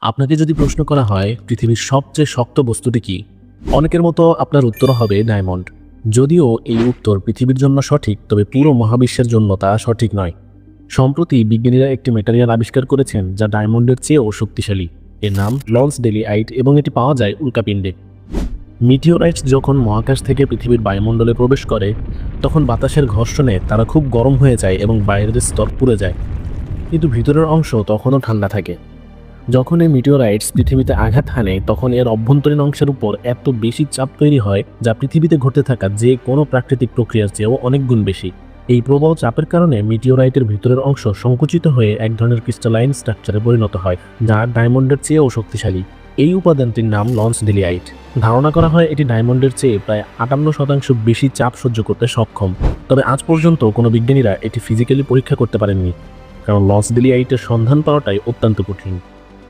আপনাকে যদি প্রশ্ন করা হয়, পৃথিবীর সবচেয়ে শক্ত বস্তুটি কি? অনেকের মতো আপনার উত্তর হবে ডায়মন্ড। যদিও এই উত্তর পৃথিবীর জন্য সঠিক, তবে পুরো মহাবিশ্বের জন্য তা সঠিক নয়। সম্প্রতি বিজ্ঞানীরা একটি মেটারিয়াল আবিষ্কার করেছেন, যা ডায়মন্ডের চেয়েও শক্তিশালী। এর নাম লন্স ডেলি আইট এবং এটি পাওয়া যায় উল্কাপিণ্ডে। মিটিওরাইটস যখন মহাকাশ থেকে পৃথিবীর বায়ুমণ্ডলে প্রবেশ করে, তখন বাতাসের ঘর্ষণে তারা খুব গরম হয়ে যায় এবং বাইরের স্তর পুড়ে যায়। কিন্তু ভিতরের অংশ তখনও ঠান্ডা থাকে। যখন এই মিটিওরাইটস পৃথিবীতে আঘাত হানে, তখন এর অভ্যন্তরীণ অংশের উপর এত বেশি চাপ তৈরি হয় যা পৃথিবীতে ঘটতে থাকা যে কোনো প্রাকৃতিক প্রক্রিয়ার চেয়েও অনেক গুণ বেশি। এই প্রবল চাপের কারণে মিটিওরাইটের ভিতরের অংশ সংকুচিত হয়ে এক ধরনের ক্রিস্টালাইন স্ট্রাকচারে পরিণত হয়, যা ডায়মন্ডের চেয়েও শক্তিশালী। এই উপাদানটির নাম লঞ্চ ডেলিয়াইট ধারণা করা হয় এটি ডায়মন্ডের চেয়ে প্রায় আটান্ন শতাংশ বেশি চাপ সহ্য করতে সক্ষম। তবে আজ পর্যন্ত কোনো বিজ্ঞানীরা এটি ফিজিক্যালি পরীক্ষা করতে পারেননি, কারণ লঞ্চ ডেলিয়াইটের সন্ধান পাওয়াটাই অত্যন্ত কঠিন।